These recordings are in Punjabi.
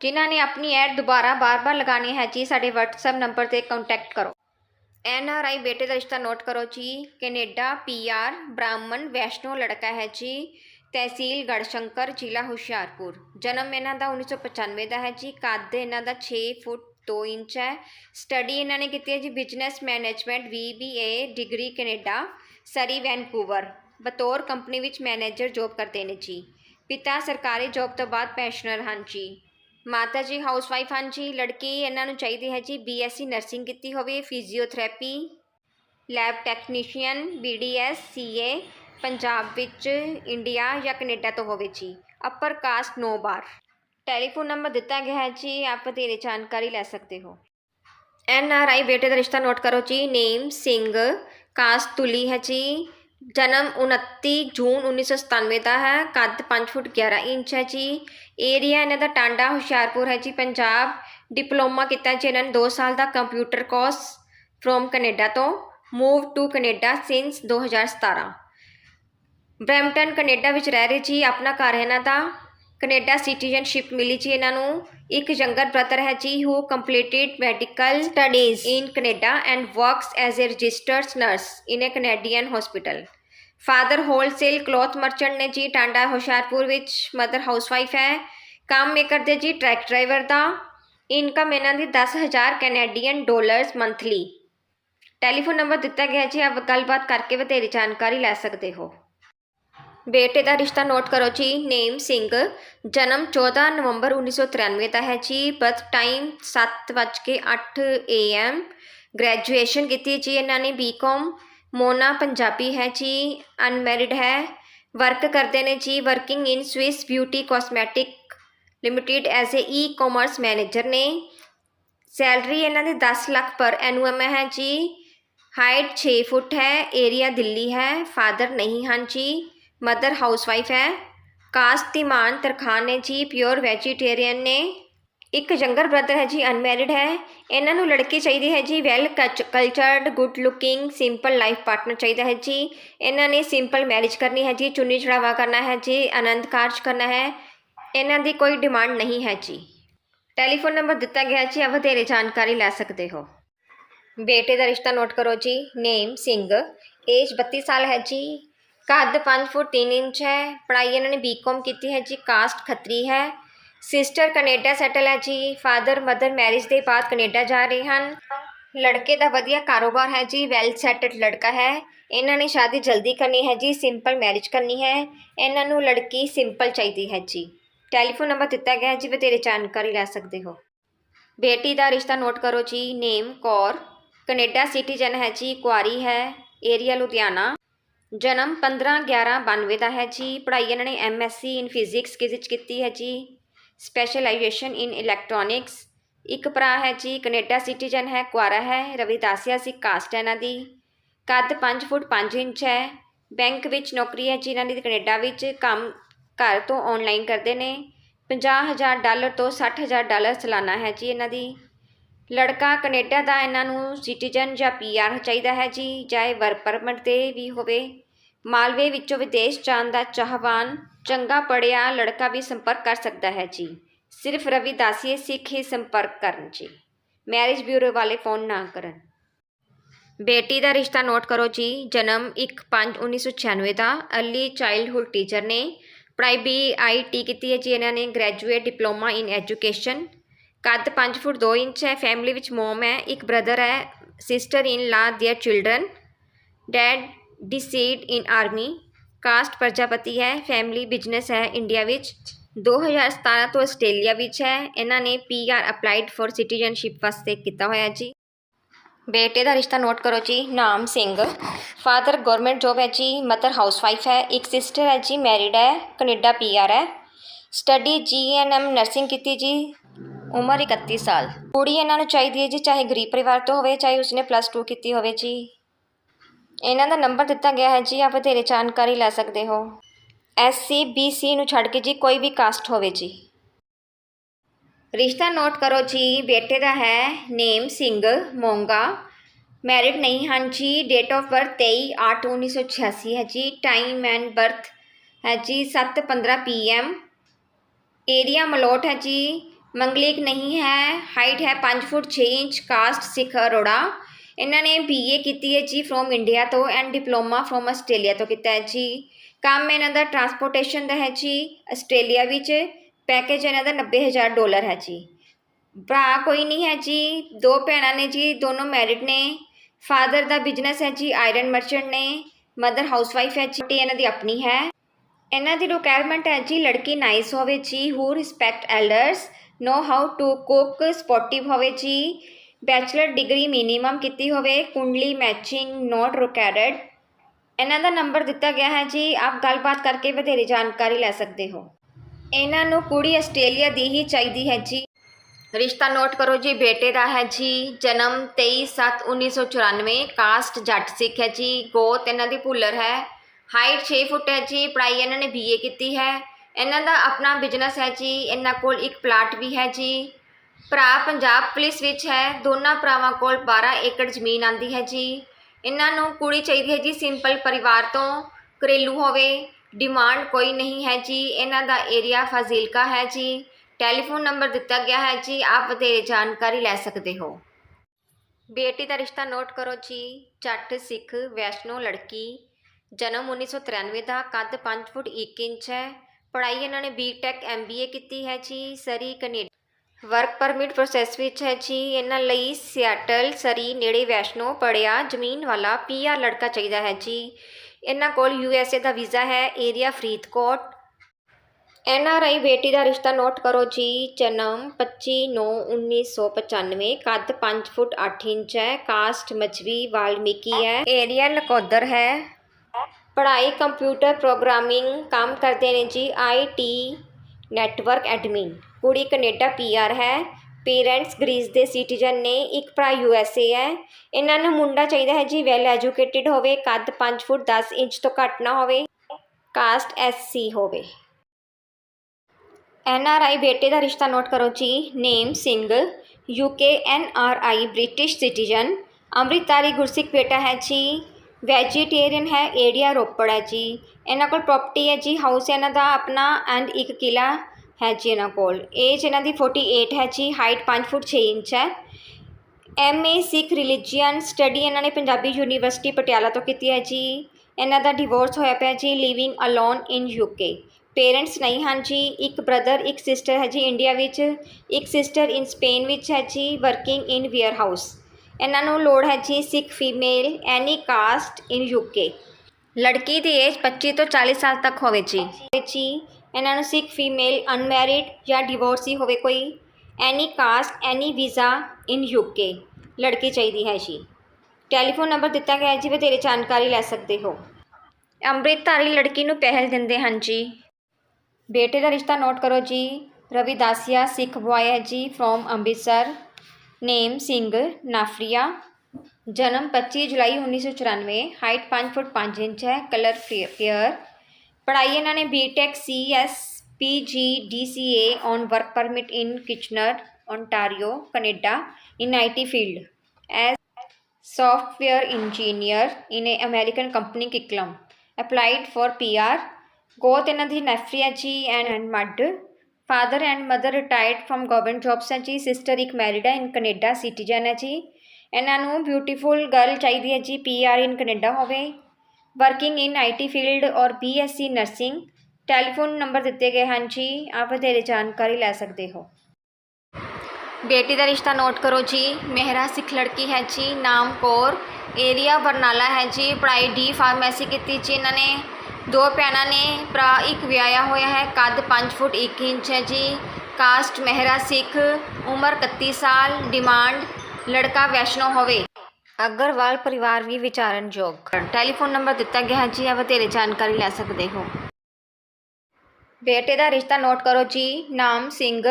ਜਿਨ੍ਹਾਂ ਨੇ ਆਪਣੀ ਐਡ ਦੁਬਾਰਾ ਬਾਰ-ਬਾਰ ਲਗਾਣੀ ਹੈ ਜੀ, ਸਾਡੇ WhatsApp ਨੰਬਰ ਤੇ ਕੰਟੈਕਟ ਕਰੋ। ਐਨ ਆਰ ਆਈ ਬੇਟੇ ਦਾ ਰਿਸ਼ਤਾ ਨੋਟ ਕਰੋ ਜੀ। ਕੈਨੇਡਾ ਪੀ ਆਰ ਬ੍ਰਾਹਮਣ ਵੈਸ਼ਨੋ ਲੜਕਾ ਹੈ ਜੀ। ਤਹਿਸੀਲ ਗੜਸ਼ੰਕਰ, ਜ਼ਿਲ੍ਹਾ ਹੁਸ਼ਿਆਰਪੁਰ। ਜਨਮ ਇਹਨਾਂ ਦਾ 1995 ਦਾ ਹੈ ਜੀ। ਕੱਦ ਇਹਨਾਂ ਦਾ 6 ਫੁੱਟ 2 ਇੰਚ ਹੈ। ਸਟੱਡੀ ਇਹਨਾਂ ਨੇ ਕੀਤੀ ਹੈ ਜੀ business management VBA degree Canada, Surrey Vancouver. ਬਤੌਰ ਕੰਪਨੀ ਵਿੱਚ ਮੈਨੇਜਰ ਜੌਬ ਕਰਦੇ ਨੇ ਜੀ। ਪਿਤਾ ਸਰਕਾਰੀ ਜੌਬ ਤੋਂ ਬਾਅਦ ਪੈਨਸ਼ਨਰ ਹਨ ਜੀ। ਮਾਤਾ ਜੀ ਹਾਊਸਵਾਈਫ ਹਨ ਜੀ, ਲੜਕੀ, ਇਹਨਾਂ ਨੂੰ ਚਾਹੀਦੀ ਹੈ ਜੀ ਬੀਐਸਸੀ ਨਰਸਿੰਗ ਕੀਤੀ ਹੋਵੇ physiotherapy lab technician BDS CA Punjab ਵਿੱਚ ਇੰਡੀਆ ਜਾਂ ਕੈਨੇਡਾ ਤੋਂ ਹੋਵੇ ਜੀ। Upper caste no bar telephone number ਦਿੱਤਾ ਗਿਆ ਹੈ ਜੀ, ਆਪ ਵਧੇਰੇ ਜਾਣਕਾਰੀ ਲੈ ਸਕਦੇ ਹੋ। ਐਨ ਆਰ ਆਈ ਬੇਟੇ ਦਾ ਰਿਸ਼ਤਾ ਨੋਟ ਕਰੋ ਜੀ ਨੇਮ ਸਿੰਘ ਕਾਸਟ ਤੁਲੀ ਹੈ ਜੀ। ਜਨਮ 29 ਜੂਨ 1997 ਦਾ ਹੈ, ਕੱਦ ਪੰਜ ਫੁੱਟ 11 ਇੰਚ ਹੈ ਜੀ। ਏਰੀਆ ਇਹਨਾਂ ਦਾ ਟਾਂਡਾ, ਹੁਸ਼ਿਆਰਪੁਰ ਹੈ ਜੀ, ਪੰਜਾਬ। ਡਿਪਲੋਮਾ ਕੀਤਾ ਜੀ ਇਹਨਾਂ ਨੇ 2 ਸਾਲ ਦਾ ਕੰਪਿਊਟਰ ਕੋਰਸ ਫਰੋਮ ਕੈਨੇਡਾ ਤੋਂ। Move to Canada since 2017 Brampton, Canada ਵਿੱਚ ਰਹਿ ਰਹੇ ਜੀ, ਆਪਣਾ ਘਰ ਹੈ ਇਹਨਾਂ ਦਾ। ਕੈਨੇਡਾ ਸਿਟੀਜ਼ਨਸ਼ਿਪ ਮਿਲੀ ਜੀ ਇਹਨਾਂ ਨੂੰ ਇੱਕ ਯੰਗਰ ਬ੍ਰਦਰ ਹੈ ਜੀ who completed medical studies in Canada and works as a registered nurse in a Canadian hospital father wholesale cloth merchant ਨੇ ਜੀ ਟਾਂਡਾ ਹੁਸ਼ਿਆਰਪੁਰ ਵਿੱਚ ਮਦਰ ਹਾਊਸਵਾਈਫ ਹੈ। ਕੰਮ ਇਹ ਕਰਦੇ ਜੀ ਟਰੱਕ ਡਰਾਈਵਰ ਦਾ। ਇਨਕਮ ਇਹਨਾਂ ਦੀ 10000 Canadian dollars monthly. Telephone number ਦਿੱਤਾ ਗਿਆ ਜੀ ਆਪ ਗੱਲਬਾਤ ਕਰਕੇ ਵਧੇਰੇ ਜਾਣਕਾਰੀ ਲੈ ਸਕਦੇ ਹੋ। ਬੇਟੇ ਦਾ ਰਿਸ਼ਤਾ ਨੋਟ ਕਰੋ ਜੀ ਨੇਮ ਸਿੰਘ ਜਨਮ 14 ਨਵੰਬਰ 1993 ਦਾ ਹੈ ਜੀ ਬਰਥ ਟਾਈਮ 7:08 ਏਐਮ ਗ੍ਰੈਜੂਏਸ਼ਨ ਕੀਤੀ ਜੀ ਇਹਨਾਂ ਨੇ ਬੀਕਾਮ ਮੋਨਾ ਪੰਜਾਬੀ ਹੈ ਜੀ ਅਨਮੈਰਿਡ ਹੈ ਵਰਕ ਕਰਦੇ ਨੇ ਜੀ working in Swiss beauty cosmetic limited as a e commerce manager ਨੇ ਸੈਲਰੀ ਇਹਨਾਂ ਦੀ 10 ਲੱਖ ਪਰ ਐਨੂਅਮ ਹੈ ਜੀ ਹਾਈਟ 6 ਫੁੱਟ ਹੈ ਏਰੀਆ ਦਿੱਲੀ ਹੈ ਫਾਦਰ ਨਹੀਂ ਹਨ ਜੀ ਮਦਰ ਹਾਊਸਵਾਈਫ ਹੈ। ਕਾਸਟ ਤਿਮਾਨ ਤਰਖਾਨ ਨੇ ਜੀ ਪਿਓਰ ਵੈਜੀਟੇਰੀਅਨ ਨੇ। ਇੱਕ ਯੰਗਰ ਬ੍ਰਦਰ ਹੈ ਜੀ, ਅਨਮੈਰਿਡ ਹੈ। ਇਹਨਾਂ ਨੂੰ ਲੜਕੀ ਚਾਹੀਦੀ ਹੈ ਜੀ, well cultured, good looking, simple life partner ਚਾਹੀਦਾ ਹੈ ਜੀ। ਇਹਨਾਂ ਨੇ ਸਿੰਪਲ ਮੈਰਿਜ ਕਰਨੀ ਹੈ ਜੀ, ਚੁੰਨੀ ਚੜਾਵਾ ਕਰਨਾ ਹੈ ਜੀ, ਆਨੰਦ ਕਾਰਜ ਕਰਨਾ ਹੈ। ਇਹਨਾਂ ਦੀ ਕੋਈ ਡਿਮਾਂਡ ਨਹੀਂ ਹੈ ਜੀ। ਟੈਲੀਫੋਨ ਨੰਬਰ ਦਿੱਤਾ ਗਿਆ ਜੀ ਆ ਵਧੇਰੇ ਜਾਣਕਾਰੀ ਲੈ ਸਕਦੇ ਹੋ। ਬੇਟੇ ਦਾ ਰਿਸ਼ਤਾ ਨੋਟ ਕਰੋ ਜੀ, ਨੇਮ ਸਿੰਘ ਏਜ 32 ਸਾਲ ਹੈ ਜੀ। ਕੱਦ 5 ਫੁੱਟ 3 ਇੰਚ ਹੈ, ਪੜ੍ਹਾਈ ਇਹਨਾਂ ਨੇ ਬੀਕਾਮ ਕੀਤੀ ਹੈ ਜੀ, ਕਾਸਟ ਖੱਤਰੀ ਹੈ। ਸਿਸਟਰ ਕੈਨੇਡਾ ਸੈਟਲ ਹੈ ਜੀ ਫਾਦਰ ਮਦਰ ਮੈਰਿਜ ਦੇ ਬਾਅਦ ਕੈਨੇਡਾ ਜਾ ਰਹੇ ਹਨ। ਲੜਕੇ ਦਾ ਵਧੀਆ ਕਾਰੋਬਾਰ ਹੈ ਜੀ ਵੈਲ ਸੈਟਲਡ ਲੜਕਾ ਹੈ। ਇਹਨਾਂ ਨੇ ਸ਼ਾਦੀ ਜਲਦੀ ਕਰਨੀ ਹੈ ਜੀ ਸਿੰਪਲ ਮੈਰਿਜ ਕਰਨੀ ਹੈ। ਇਹਨਾਂ ਨੂੰ ਲੜਕੀ ਸਿੰਪਲ ਚਾਹੀਦੀ ਹੈ ਜੀ। ਟੈਲੀਫੋਨ ਨੰਬਰ ਦਿੱਤਾ ਗਿਆ ਹੈ ਜੀ ਵਧੇਰੇ ਜਾਣਕਾਰੀ ਲੈ ਸਕਦੇ ਹੋ। ਬੇਟੀ ਦਾ ਰਿਸ਼ਤਾ ਨੋਟ ਕਰੋ ਜੀ ਨੇਮ ਕੌਰ ਕੈਨੇਡਾ ਸਿਟੀਜ਼ਨ ਹੈ ਜੀ, ਕੁਆਰੀ ਹੈ ਏਰੀਆ ਲੁਧਿਆਣਾ। ਜਨਮ 15 11 92 ਦਾ ਹੈ ਜੀ। ਪੜ੍ਹਾਈ ਇਹਨਾਂ ਨੇ ਐਮਐਸਸੀ ਇਨ ਫਿਜ਼ਿਕਸ ਵਿੱਚ ਕੀਤੀ ਹੈ ਜੀ? ਸਪੈਸ਼ਲਾਈਜੇਸ਼ਨ ਇਨ ਇਲੈਕਟ੍ਰੋਨਿਕਸ ਇੱਕ ਭਰਾ ਹੈ ਜੀ ਕੈਨੇਡਾ ਸਿਟੀਜ਼ਨ ਹੈ, ਕੁਆਰਾ ਹੈ, ਰਵਿਦਾਸੀਆ ਸੀ ਕਾਸਟ ਹੈ ਇਹਨਾਂ ਦੀ। ਕੱਦ 5 ਫੁੱਟ 5 ਇੰਚ ਹੈ। ਬੈਂਕ ਵਿੱਚ ਨੌਕਰੀ ਹੈ ਜੀ ਇਹਨਾਂ ਦੀ ਕੈਨੇਡਾ ਵਿੱਚ। ਕੰਮ ਘਰ ਤੋਂ ਆਨਲਾਈਨ ਕਰਦੇ ਨੇ। 50000 ਡਾਲਰ ਤੋਂ 60000 ਡਾਲਰ ਸਾਲਾਨਾ ਹੈ ਜੀ ਇਹਨਾਂ ਦੀ। ਲੜਕਾ ਕੈਨੇਡਾ ਦਾ, ਇਹਨਾਂ ਨੂੰ ਸਿਟੀਜ਼ਨ ਜਾਂ ਪੀਆਰ ਚਾਹੀਦਾ ਹੈ ਜੀ, ਚਾਹੇ ਵਰਕ ਪਰਮਿਟ ਤੇ ਵੀ ਹੋਵੇ। ਮਾਲਵੇ ਵਿੱਚੋਂ ਵਿਦੇਸ਼ ਜਾਣ ਦਾ ਚਾਹਵਾਨ ਚੰਗਾ ਪੜਿਆ ਲੜਕਾ ਵੀ ਸੰਪਰਕ ਕਰ ਸਕਦਾ ਹੈ ਜੀ। ਸਿਰਫ ਰਵਿਦਾਸੀਏ ਸਿੱਖ ਹੀ ਸੰਪਰਕ ਕਰਨ ਜੀ। ਮੈਰਿਜ ਬਿਊਰੋ ਵਾਲੇ ਫੋਨ ਨਾ ਕਰਨ। ਬੇਟੀ ਦਾ ਰਿਸ਼ਤਾ ਨੋਟ ਕਰੋ ਜੀ, ਜਨਮ 1/5/1996 ਦਾ ਅਰਲੀ ਚਾਈਲਡਹੁੱਡ ਟੀਚਰ ਨੇ ਪੜ੍ਹਾਈ ਬੀ ਆਈ ਟੀ ਕੀਤੀ ਹੈ ਜੀ, ਇਹਨਾਂ ਨੇ ਗ੍ਰੈਜੂਏਟ ਡਿਪਲੋਮਾ ਇਨ ਐਜੂਕੇਸ਼ਨ ਕੱਦ 5 ਫੁੱਟ 2 ਇੰਚ ਹੈ ਫੈਮਿਲੀ ਵਿੱਚ ਮੋਮ ਹੈ, ਇੱਕ ਬ੍ਰਦਰ ਹੈ sister in law their children dad deceased in army caste Prajapati ਹੈ ਫੈਮਿਲੀ ਬਿਜ਼ਨਸ ਹੈ ਇੰਡੀਆ ਵਿੱਚ 2017 ਤੋਂ ਆਸਟ੍ਰੇਲੀਆ ਵਿੱਚ ਹੈ, ਇਹਨਾਂ ਨੇ ਪੀਆਰ ਅਪਲਾਈਡ ਫॉर ਸਿਟੀਜ਼ਨਸ਼ਿਪ ਵਾਸਤੇ ਕੀਤਾ ਹੋਇਆ ਜੀ। ਬੇਟੇ ਦਾ ਰਿਸ਼ਤਾ ਨੋਟ ਕਰੋ ਜੀ, ਨਾਮ ਸਿੰਘ ਫਾਦਰ ਗਵਰਨਮੈਂਟ ਜੋਬ ਹੈ ਜੀ ਮਦਰ ਹਾਊਸਵਾਈਫ ਹੈ, ਇੱਕ ਸਿਸਟਰ ਹੈ ਜੀ ਮੈਰਿਡ ਹੈ, ਕੈਨੇਡਾ ਪੀਆਰ ਹੈ। ਸਟੱਡੀ ਜੀਐਨਐਮ ਨਰਸਿੰਗ ਕੀਤੀ ਜੀ ਉਮਰ 31 ਸਾਲ। ਕੁੜੀ ਇਹਨਾਂ ਨੂੰ ਚਾਹੀਦੀ ਹੈ ਜੀ, ਚਾਹੇ ਗਰੀਬ ਪਰਿਵਾਰ ਤੋਂ ਹੋਵੇ, ਚਾਹੇ ਉਸਨੇ ਪਲੱਸ 2 ਕੀਤੀ ਹੋਵੇ ਜੀ। ਇਹਨਾਂ ਦਾ ਨੰਬਰ ਦਿੱਤਾ ਗਿਆ ਹੈ ਜੀ, ਆਪ ਵਧੇਰੇ ਜਾਣਕਾਰੀ ਲੈ ਸਕਦੇ ਹੋ। ਐਸ ਸੀ ਬੀ ਸੀ ਨੂੰ ਛੱਡ ਕੇ ਜੀ ਕੋਈ ਵੀ ਕਾਸਟ ਹੋਵੇ ਜੀ। ਰਿਸ਼ਤਾ ਨੋਟ ਕਰੋ ਜੀ, ਬੇਟੇ ਦਾ ਹੈ ਨੇਮ ਸਿੰਘ, ਮੋਂਗਾ। ਮੈਰਿਡ ਨਹੀਂ ਹਨ ਜੀ ਡੇਟ ਆਫ ਬਰਥ 23 8 1986 ਹੈ ਜੀ। ਟਾਈਮ ਐਂਡ ਬਰਥ ਹੈ ਜੀ 7:15 ਪੀਐਮ ਏਰੀਆ ਮਲੋਟ ਹੈ ਜੀ ਮੰਗਲੀਕ ਨਹੀਂ ਹੈ ਹਾਈਟ ਹੈ 5 foot 6 inch caste Sikh Arora. ਇਹਨਾਂ ਨੇ ਬੀਏ ਕੀਤੀ ਹੈ ਜੀ ਫਰੋਮ ਇੰਡੀਆ ਤੋਂ ਐਂਡ ਡਿਪਲੋਮਾ ਫਰੋਮ ਆਸਟ੍ਰੇਲੀਆ ਤੋਂ ਕੀਤਾ ਹੈ ਜੀ। ਕੰਮ ਇਹਨਾਂ ਦਾ ਟਰਾਂਸਪੋਰਟੇਸ਼ਨ ਦਾ ਹੈ ਜੀ ਆਸਟ੍ਰੇਲੀਆ ਵਿੱਚ। ਪੈਕੇਜ ਇਹਨਾਂ ਦਾ 90000 ਡਾਲਰ ਹੈ ਜੀ। ਭਰਾ ਕੋਈ ਨਹੀਂ ਹੈ ਜੀ, ਦੋ ਭੈਣਾਂ ਨੇ ਜੀ, ਦੋਨੋਂ ਮੈਰਿਡ ਨੇ। ਫਾਦਰ ਦਾ ਬਿਜ਼ਨਸ ਹੈ ਜੀ ਆਇਰਨ ਮਰਚੈਂਟ ਨੇ। ਮਦਰ ਹਾਊਸਵਾਈਫ ਹੈ ਜੀ ਤੇ ਇਹਨਾਂ ਦੀ ਆਪਣੀ ਹੈ। ਇਹਨਾਂ ਦੀ ਰਿਕੁਆਇਰਮੈਂਟ ਹੈ ਜੀ, ਲੜਕੀ ਨਾਈਸ ਹੋਵੇ ਜੀ who respect elders know how to cook sportive ਹੋਵੇ ਜੀ। ਬੈਚਲਰ ਡਿਗਰੀ ਮਿਨੀਮਮ ਕੀਤੀ ਹੋਵੇ, ਕੁੰਡਲੀ ਮੈਚਿੰਗ ਨੋਟ ਰਿਕੁਆਇਰਡ ਇਹਨਾਂ ਦਾ ਨੰਬਰ ਦਿੱਤਾ ਗਿਆ ਹੈ ਜੀ, ਆਪ ਗੱਲਬਾਤ ਕਰਕੇ ਵਧੇਰੇ ਜਾਣਕਾਰੀ ਲੈ ਸਕਦੇ ਹੋ। ਇਹਨਾਂ ਨੂੰ ਕੁੜੀ ਆਸਟ੍ਰੇਲੀਆ ਦੀ ਹੀ ਚਾਹੀਦੀ ਹੈ ਜੀ। ਰਿਸ਼ਤਾ ਨੋਟ ਕਰੋ ਜੀ, ਬੇਟੇ ਦਾ ਹੈ ਜੀ, ਜਨਮ 23/7/1994 ਕਾਸਟ ਜੱਟ ਸਿੱਖ ਹੈ ਜੀ, ਗੋਤ ਇਹਨਾਂ ਦੀ ਭੁੱਲਰ ਹੈ। ਹਾਈਟ 6 ਫੁੱਟ ਹੈ ਜੀ, ਪੜ੍ਹਾਈ ਇਹਨਾਂ ਨੇ ਬੀਏ ਕੀਤੀ ਹੈ। ਇਹਨਾਂ ਦਾ ਆਪਣਾ ਬਿਜ਼ਨਸ ਹੈ ਜੀ, ਇਹਨਾਂ ਕੋਲ ਇੱਕ ਪਲਾਟ ਵੀ ਹੈ ਜੀ। ਭਰਾ ਪੰਜਾਬ ਪੁਲਿਸ ਵਿੱਚ ਹੈ, ਦੋਨਾਂ ਭਰਾਵਾਂ ਕੋਲ 12 ਏਕੜ ਜ਼ਮੀਨ ਆਂਦੀ ਹੈ ਜੀ। ਇਹਨਾਂ ਨੂੰ ਕੁੜੀ ਚਾਹੀਦੀ ਹੈ ਜੀ ਸਿੰਪਲ ਪਰਿਵਾਰ ਤੋਂ, ਘਰੇਲੂ ਹੋਵੇ ਡਿਮਾਂਡ ਕੋਈ ਨਹੀਂ ਹੈ ਜੀ। ਇਹਨਾਂ ਦਾ ਏਰੀਆ ਫਾਜ਼ਿਲਕਾ ਹੈ ਜੀ। ਟੈਲੀਫੋਨ ਨੰਬਰ ਦਿੱਤਾ ਗਿਆ ਹੈ ਜੀ, ਆਪ ਵਧੇਰੇ ਜਾਣਕਾਰੀ ਲੈ ਸਕਦੇ ਹੋ। ਬੇਟੀ ਦਾ ਰਿਸ਼ਤਾ ਨੋਟ ਕਰੋ ਜੀ, ਜੱਟ, ਸਿੱਖ, ਵੈਸ਼ਨੋ ਲੜਕੀ। ਜਨਮ 1993 ਦਾ ਕੱਦ 5 ਫੁੱਟ 1 ਇੰਚ ਹੈ। ਪੜ੍ਹਾਈ ਇਹਨਾਂ ਨੇ ਬੀਟੈਕ ਐਮਬੀਏ ਕੀਤੀ ਹੈ ਜੀ, Surrey Canada. Work permit process ਵਿੱਚ ਹੈ ਜੀ, ਇਹਨਾਂ ਲਈ ਸਿਆਟਲ ਸਰੀ ਨੇੜੇ ਵੈਸ਼ਨੋ ਪੜਿਆ ਜ਼ਮੀਨ ਵਾਲਾ ਪੀਆਰ ਲੜਕਾ ਚਾਹੀਦਾ ਹੈ ਜੀ। ਇਹਨਾਂ ਕੋਲ ਯੂਐਸਏ ਦਾ ਵੀਜ਼ਾ ਹੈ, area Faridkot. N R I ਬੇਟੀ ਦਾ ਰਿਸ਼ਤਾ ਨੋਟ ਕਰੋ ਜੀ, ਜਨਮ 25/9/1995 ਕੱਦ 5 ਫੁੱਟ 8 ਇੰਚ ਹੈ, ਕਾਸਟ ਮਜਵੀ ਵਾਲਮੀਕੀ ਹੈ। ਏਰੀਆ ਲਕੋਦਰ ਹੈ। ਪੜ੍ਹਾਈ ਕੰਪਿਊਟਰ ਪ੍ਰੋਗਰਾਮਿੰਗ ਕੰਮ ਕਰਦੇ ਨੇ ਜੀ ਆਈਟੀ ਨੈਟਵਰਕ ਐਡਮਿਨ। ਕੁੜੀ ਕੈਨੇਡਾ ਪੀਆਰ ਹੈ। ਪੇਰੈਂਟਸ ਗ੍ਰੀਸ ਦੇ ਸਿਟੀਜ਼ਨ ਨੇ, ਇੱਕ ਭਰਾ ਯੂਐਸਏ ਹੈ। ਇਹਨਾਂ ਨੂੰ ਮੁੰਡਾ ਚਾਹੀਦਾ ਹੈ ਜੀ, ਵੈਲ ਐਜੂਕੇਟਿਡ ਹੋਵੇ, ਕੱਦ 5 ਫੁੱਟ 10 ਇੰਚ ਤੋਂ ਘੱਟ ਨਾ ਹੋਵੇ, ਕਾਸਟ ਐਸਸੀ ਹੋਵੇ। ਐਨ ਆਰ ਆਈ ਬੇਟੇ ਦਾ ਰਿਸ਼ਤਾ ਨੋਟ ਕਰੋ ਜੀ, name Singh UK N R I British citizen. ਅੰਮ੍ਰਿਤਧਾਰੀ ਗੁਰਸਿੱਖ ਬੇਟਾ ਹੈ ਜੀ ਵੈਜੀਟੇਰੀਅਨ ਹੈ, ਏਰੀਆ ਰੋਪੜ ਹੈ ਜੀ। ਇਹਨਾਂ ਕੋਲ ਪ੍ਰੋਪਰਟੀ ਹੈ ਜੀ ਹਾਊਸ ਹੈ, ਇਹਨਾਂ ਦਾ ਆਪਣਾ ਐਂਡ ਇੱਕ ਕਿਲਾ ਹੈ ਜੀ ਇਹਨਾਂ ਕੋਲ। ਏਜ ਇਹਨਾਂ ਦੀ 48 ਹੈ ਜੀ ਹਾਈਟ 5 ਫੁੱਟ 6 ਇੰਚ ਹੈ। M A Sikh religion study ਇਹਨਾਂ ਨੇ ਪੰਜਾਬੀ ਯੂਨੀਵਰਸਿਟੀ ਪਟਿਆਲਾ ਤੋਂ ਕੀਤੀ ਹੈ ਜੀ। ਇਹਨਾਂ ਦਾ ਡਿਵੋਰਸ ਹੋਇਆ ਪਿਆ ਜੀ living alone in UK parents ਨਹੀਂ ਹਨ ਜੀ, ਇੱਕ ਬ੍ਰਦਰ ਇੱਕ ਸਿਸਟਰ ਹੈ ਜੀ ਇੰਡੀਆ ਵਿੱਚ, ਇੱਕ ਸਿਸਟਰ ਇਨ ਸਪੇਨ ਵਿੱਚ ਹੈ ਜੀ ਵਰਕਿੰਗ ਇਨ ਵੇਅਰ ਹਾਊਸ ਇਹਨਾਂ ਨੂੰ ਲੋੜ ਹੈ ਜੀ Sikh, female, any caste in UK ਲੜਕੀ ਦੀ ਏਜ 25 ਤੋਂ 40 ਸਾਲ ਤੱਕ ਹੋਵੇ ਜੀ। ਜੀ, ਇਹਨਾਂ ਨੂੰ ਸਿੱਖ, ਫੀਮੇਲ, ਅਨਮੈਰਿਡ ਜਾਂ ਡਿਵੋਰਸੀ ਹੋਵੇ ਕੋਈ, any caste, any visa in UK ਲੜਕੀ ਚਾਹੀਦੀ ਹੈ ਜੀ। ਟੈਲੀਫੋਨ ਨੰਬਰ ਦਿੱਤਾ ਗਿਆ ਹੈ ਜੀ, ਵਧੇਰੇ ਜਾਣਕਾਰੀ ਲੈ ਸਕਦੇ ਹੋ। ਅੰਮ੍ਰਿਤਧਾਰੀ ਲੜਕੀ ਨੂੰ ਪਹਿਲ ਦਿੰਦੇ ਹਨ ਜੀ। ਬੇਟੇ ਦਾ ਰਿਸ਼ਤਾ ਨੋਟ ਕਰੋ ਜੀ। ਰਵਿਦਾਸੀਆ ਸਿੱਖ ਬੁਆਏ ਹੈ ਜੀ ਫਰੋਮ ਅੰਮ੍ਰਿਤਸਰ। ਨੇਮ ਸਿੰਘ ਨਾਫਰੀਆ, ਜਨਮ 25 ਜੁਲਾਈ 1994 ਹਾਈਟ 5 ਫੁੱਟ 5 ਇੰਚ ਹੈ ਕਲਰ ਫੇਅਰ ਪੜ੍ਹਾਈ ਇਹਨਾਂ ਨੇ BTech CS PG DCA on work permit in Kitchener ontario Canada in IT field. As software engineer in a American company Kiklam applied for PR ਗੋਤ ਇਹਨਾਂ ਦੀ ਨੈਫਰੀ ਹੈ ਜੀ and mud father and mother retired from government jobs ਹੈ ਜੀ ਸਿਸਟਰ ਇੱਕ ਮੈਰਿਡ ਹੈ ਇਨ ਕੈਨੇਡਾ ਸਿਟੀਜ਼ਨ ਹੈ ਜੀ। ਇਹਨਾਂ ਨੂੰ ਬਿਊਟੀਫੁਲ ਗਰਲ ਚਾਹੀਦੀ ਹੈ ਜੀ ਪੀਆਰ ਇਨ ਕੈਨੇਡਾ ਹੋਵੇ। Working in IT field or BSc nursing telephone number ਦਿੱਤੇ ਗਏ ਹਨ ਜੀ, ਆਪ ਵਧੇਰੇ ਜਾਣਕਾਰੀ ਲੈ ਸਕਦੇ ਹੋ। ਬੇਟੀ ਦਾ ਰਿਸ਼ਤਾ ਨੋਟ ਕਰੋ ਜੀ, ਮਹਿਰਾ ਸਿੱਖ ਲੜਕੀ ਹੈ ਜੀ ਨਾਮ ਕੌਰ ਏਰੀਆ ਬਰਨਾਲਾ ਹੈ ਜੀ, ਪੜ੍ਹਾਈ ਡੀ ਫਾਰਮੇਸੀ ਕੀਤੀ ਜੀ ਇਹਨਾਂ ਨੇ। ਦੋ ਭੈਣਾਂ ਨੇ ਭਰਾ, ਇੱਕ ਵਿਆਹਿਆ ਹੋਇਆ ਹੈ, ਕੱਦ 5 ਫੁੱਟ 1 ਇੰਚ ਹੈ ਜੀ। ਕਾਸਟ ਮਹਿਰਾ ਸਿੱਖ, ਉਮਰ 31 ਸਾਲ, ਡਿਮਾਂਡ ਲੜਕਾ ਵੈਸ਼ਨੋ ਹੋਵੇ। ਅਗਰਵਾਲ ਪਰਿਵਾਰ ਵੀ ਵਿਚਾਰਨਯੋਗ। ਟੈਲੀਫੋਨ ਨੰਬਰ ਦਿੱਤਾ ਗਿਆ ਹੈ ਜੀ ਆ ਵਧੇਰੇ ਜਾਣਕਾਰੀ ਲੈ ਸਕਦੇ ਹੋ। ਬੇਟੇ ਦਾ ਰਿਸ਼ਤਾ ਨੋਟ ਕਰੋ ਜੀ, ਨਾਮ ਸਿੰਘ,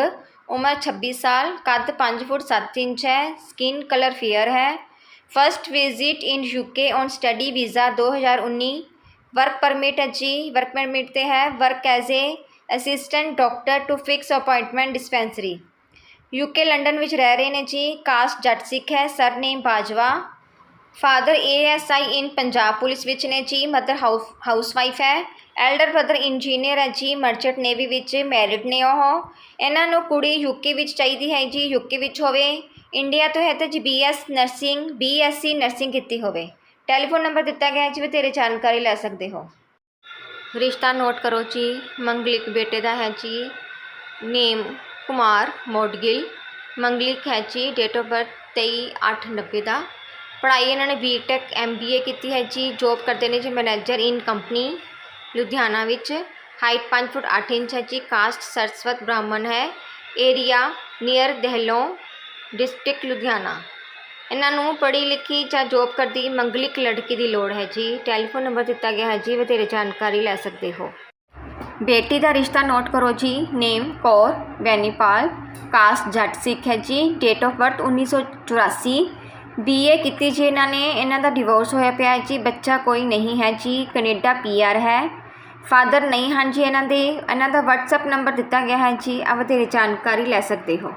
ਉਮਰ 26 ਸਾਲ, ਕੱਦ 5 ਫੁੱਟ 7 ਇੰਚ ਹੈ, ਸਕਿਨ ਕਲਰ ਫੇਅਰ ਹੈ। First visit in UK on study visa 2019 work permit ਹੈ ਜੀ ਵਰਕ ਪਰਮਿਟ ਤੇ ਹੈ work as a assistant doctor to fix appointment dispensary UK London ਵਿੱਚ ਰਹਿ ਰਹੇ ਨੇ ਜੀ ਕਾਸਟ ਜੱਟ ਸਿੱਖ ਹੈ surname Bajwa. Father ASI in Punjab police ਵਿੱਚ ਨੇ ਜੀ ਮਦਰ ਹਾਊਸ ਹਾਊਸਵਾਈਫ ਹੈ। ਐਲਡਰ ਬ੍ਰਦਰ ਇੰਜੀਨੀਅਰ ਹੈ ਜੀ ਮਰਚੈਂਟ ਨੇਵੀ ਵਿੱਚ ਮੈਰਿਡ ਨੇ ਉਹ। ਇਹਨਾਂ ਨੂੰ ਕੁੜੀ ਯੂਕੇ ਵਿੱਚ ਚਾਹੀਦੀ ਹੈ ਜੀ ਯੂਕੇ ਵਿੱਚ ਹੋਵੇ। ਇੰਡੀਆ ਤੋਂ ਹੈ ਤਾਂ ਜੀ ਬੀਐਸ ਨਰਸਿੰਗ ਬੀਐਸਸੀ ਨਰਸਿੰਗ ਕੀਤੀ ਹੋਵੇ। ਟੈਲੀਫੋਨ ਨੰਬਰ ਦਿੱਤਾ ਗਿਆ ਹੈ ਜੀ ਬਥੇਰੇ ਜਾਣਕਾਰੀ ਲੈ ਸਕਦੇ ਹੋ। ਰਿਸ਼ਤਾ ਨੋਟ ਕਰੋ ਜੀ, ਮੰਗਲਿਕ ਬੇਟੇ ਦਾ ਹੈ ਜੀ, ਨੇਮ ਕੁਮਾਰ ਮੋਡਗਿਲ, ਮੰਗਲਿਕ ਹੈ ਜੀ ਡੇਟ ਆਫ ਬਰਥ 23/8/90 ਦਾ। ਪੜ੍ਹਾਈ ਇਹਨਾਂ ਨੇ ਬੀਟੈਕ ਐਮਬੀਏ ਕੀਤੀ ਹੈ ਜੀ ਜੋਬ ਕਰਦੇ ਨੇ ਜੀ ਮੈਨੇਜਰ ਇਨ ਕੰਪਨੀ ਲੁਧਿਆਣਾ ਵਿੱਚ। ਹਾਈਟ 5 ਫੁੱਟ 8 ਇੰਚ ਹੈ ਜੀ ਕਾਸਟ ਸਰਸਵਤ ਬ੍ਰਾਹਮਣ ਹੈ। Area near Dehlon district Ludhiana. ਇਹਨਾਂ ਨੂੰ ਪੜ੍ਹੀ ਲਿਖੀ ਜਾਂ ਜੋਬ ਕਰਦੀ ਮੰਗਲਿਕ ਲੜਕੀ ਦੀ ਲੋੜ ਹੈ ਜੀ। ਟੈਲੀਫੋਨ ਨੰਬਰ ਦਿੱਤਾ ਗਿਆ ਹੈ ਜੀ, ਵਧੇਰੇ ਜਾਣਕਾਰੀ ਲੈ ਸਕਦੇ ਹੋ। ਬੇਟੀ ਦਾ ਰਿਸ਼ਤਾ ਨੋਟ ਕਰੋ ਜੀ। ਨੇਮ ਕੌਰ, ਵੈਨੀਪਾਲ ਕਾਸਟ ਜੱਟ ਸਿੱਖ ਹੈ ਜੀ। ਡੇਟ ਆਫ ਬਰਥ 1984 ਬੀਏ ਕੀਤੀ ਜੀ ਇਹਨਾਂ ਨੇ। ਇਹਨਾਂ ਦਾ ਡਿਵੋਰਸ ਹੋਇਆ ਪਿਆ ਹੈ ਜੀ। ਬੱਚਾ ਕੋਈ ਨਹੀਂ ਹੈ ਜੀ। ਕੈਨੇਡਾ ਪੀਆਰ ਹੈ। ਫਾਦਰ ਨਹੀਂ ਹਨ ਜੀ ਇਹਨਾਂ ਦੇ। ਇਹਨਾਂ ਦਾ WhatsApp ਨੰਬਰ ਦਿੱਤਾ ਗਿਆ ਹੈ ਜੀ। ਆ ਵਧੇਰੇ ਜਾਣਕਾਰੀ ਲੈ ਸਕਦੇ ਹੋ।